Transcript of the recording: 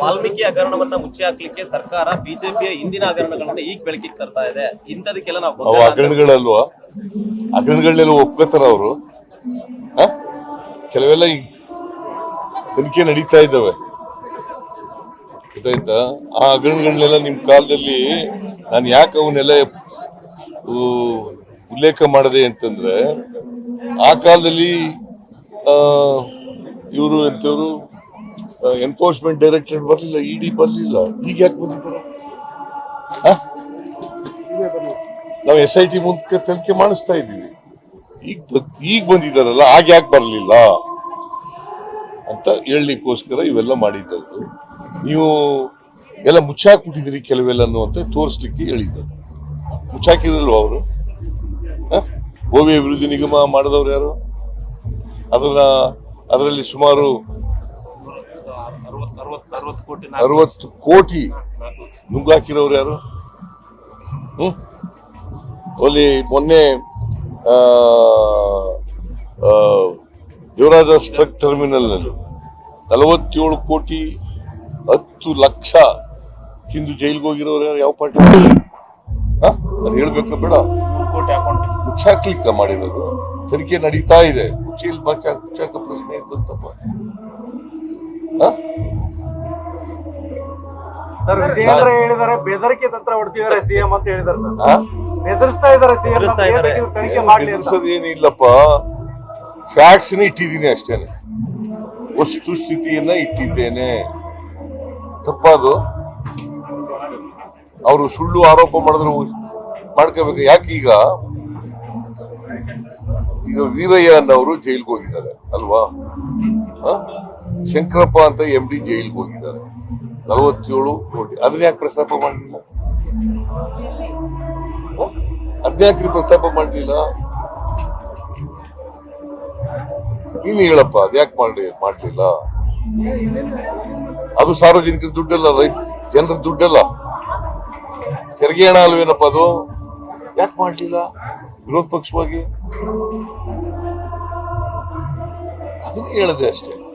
ವಾಲ್ಮೀಕಿ ಹಗರಣವನ್ನ ಮುಚ್ಚಿ ಹಾಕ್ಲಿಕ್ಕೆ ಸರ್ಕಾರ ಬಿಜೆಪಿಯ ಹಿಂದಿನ ಹಗರಣಗಳನ್ನ ಈಗ ಬೆಳಕಿಗೆ ತರ್ತಾ ಇದೆ. ಇಂಥದಕ್ಕೆಲ್ಲ ನಾವು ಅವು ಹಗರಣಗಳಲ್ವಾ? ಹಗರಣಗಳನ್ನೆಲ್ಲ ಒಪ್ಕೋತಾರ ಅವರು? ಕೆಲವೆಲ್ಲ ಈ ತನಿಖೆ ನಡೀತಾ ಇದ್ದಾವೆ. ಗೊತ್ತಾಯ್ತಾ? ಆ ಹಗರಣಗಳನ್ನೆಲ್ಲ ನಿಮ್ ಕಾಲದಲ್ಲಿ ನಾನು ಯಾಕೆ ಅವನ್ನೆಲ್ಲ ಉಲ್ಲೇಖ ಮಾಡಿದೆ ಅಂತಂದ್ರೆ ಆ ಕಾಲದಲ್ಲಿ ಇವರು ಎಂತವರು? ಎನ್ಫೋರ್ಸ್ಮೆಂಟ್ ಡೈರೆಕ್ಟರೇಟ್ ಬರಲಿಲ್ಲ ಇಡಿ ಬರಲಿಲ್ಲ ಈಗ ಯಾಕೆ ಬಂದಿದ್ದಾರೆ? ನಾವು ಎಸ್ ಐ ಟಿ ಮುಂದೆ ತನಿಖೆ ಮಾಡಿಸ್ತಾ ಇದ್ದೀವಿ. ಈಗ ಈಗ ಬಂದಿದ್ದಾರಲ್ಲ, ಆಗ ಯಾಕೆ ಬರಲಿಲ್ಲ? ಅಂತ ಹೇಳಲಿಕ್ಕೋಸ್ಕರ ಇವೆಲ್ಲ ಮಾಡಿದ್ದದ್ದು. ನೀವು ಎಲ್ಲ ಮುಚ್ಚಾಕ್ಬಿಟ್ಟಿದ್ದೀರಿ ಕೆಲವೆಲ್ಲ ಅಂತ ತೋರಿಸ್ಲಿಕ್ಕೆ ಹೇಳಿದ್ದಾರೆ ಮುಚ್ಚಾಕಿರಲ್ವ ಅವರು? ಓವಿ ಅಭಿವೃದ್ಧಿ ನಿಗಮ ಮಾಡಿದವ್ರು ಯಾರು? ಅದನ್ನ, ಅದರಲ್ಲಿ ಸುಮಾರು ಅರವತ್ತು ಕೋಟಿ ನುಗ್ಗಾಕಿರೋರು ಯಾರು? ಹ್ಮ್? ಅಲ್ಲಿ ಮೊನ್ನೆ ಯುವರಾಜ ಸ್ಟ್ರಕ್ ದೇವರಾಜ ಟ್ರಕ್ ಟರ್ಮಿನಲ್ನಲ್ಲಿ ನಲವತ್ತೇಳು ಕೋಟಿ ಹತ್ತು ಲಕ್ಷ ತಿಂದು ಜೈಲ್ಗೆ ಹೋಗಿರೋರು ಯಾರು? ಯಾವ ಪಾರ್ಟಿ? ಅದು ಹೇಳ್ಬೇಕಾ ಬೇಡ. ಮುಚ್ಚಾಕ್ಲಿಕ್ಕ ಮಾಡಿರೋದು. ತನಿಖೆ ನಡೀತಾ ಇದೆ. ಮುಚ್ಚಿಲ್ ಮುಚ್ಚಾಕ ಮುಚ್ಚಾಕ ಪ್ರಶ್ನೆ ಇದ್ದಂತಪ್ಪ? ಸರ್ ವಿಜಯೇಂದ್ರ ಹೇಳಿದ್ದಾರೆ ಬೆದರಿಕೆ ತಂತ್ರ ಹೊಡ್ತಿದ್ದಾರೆ ಸಿಎಂ ಅಂತ ಹೇಳಿದ್ದಾರೆ ಸರ್? ಬೆದರಿಸ್ತಾ ಇದ್ದಾರೆ ಸಿಎಂ. ತನಿಖೆ ಮಾಡ್ಲಿ ಏನಿಲ್ಲಪ್ಪ ಫ್ಯಾಕ್ಟ್ಸ್ ಇಟ್ಟಿದ್ದೀನಿ ಅಷ್ಟೇನೆ. ವಸ್ತು ಸ್ಥಿತಿಯನ್ನ ಇಟ್ಟಿದ್ದೇನೆ. ತಪ್ಪದು. ಅವರು ಸುಳ್ಳು ಆರೋಪ ಮಾಡಿದ್ರು ಮಾಡ್ಕೋಬೇಕು. ಯಾಕೆ ಈಗ? ಈಗ ವೀರಯ್ಯ ಅನ್ನೋರು ಜೈಲ್ಗೆ ಹೋಗಿದ್ದಾರೆ ಅಲ್ವಾ? ಶಂಕರಪ್ಪ ಅಂತ ಎಂ ಡಿ ಜೈಲ್ಗೆ ಹೋಗಿದ್ದಾರೆ. ನಲವತ್ತೇಳು ಕೋಟಿ. ಅದನ್ನ ಯಾಕೆ ಪ್ರಸ್ತಾಪ ಮಾಡಲಿಲ್ಲ? ಅದ್ಯಾಕ್ರಿ ಪ್ರಸ್ತಾಪ ಮಾಡಲಿಲ್ಲ? ನೀನು ಹೇಳಪ್ಪ ಅದ್ಯಾಕೆ ಮಾಡಿ ಮಾಡ್ಲಿಲ್ಲ? ಅದು ಸಾರ್ವಜನಿಕರ ದುಡ್ಡಲ್ಲ ರೈತ ಜನರ ದುಡ್ಡಲ್ಲ. ತೆರಿಗೆ ಹಣ ಅಲ್ವೇನಪ್ಪ ಅದು? ಯಾಕೆ ಮಾಡ್ಲಿಲ್ಲ? ವಿರೋಧ ಪಕ್ಷವಾಗಿ? ಅದನ್ನ ಹೇಳದೆ ಅಷ್ಟೇ.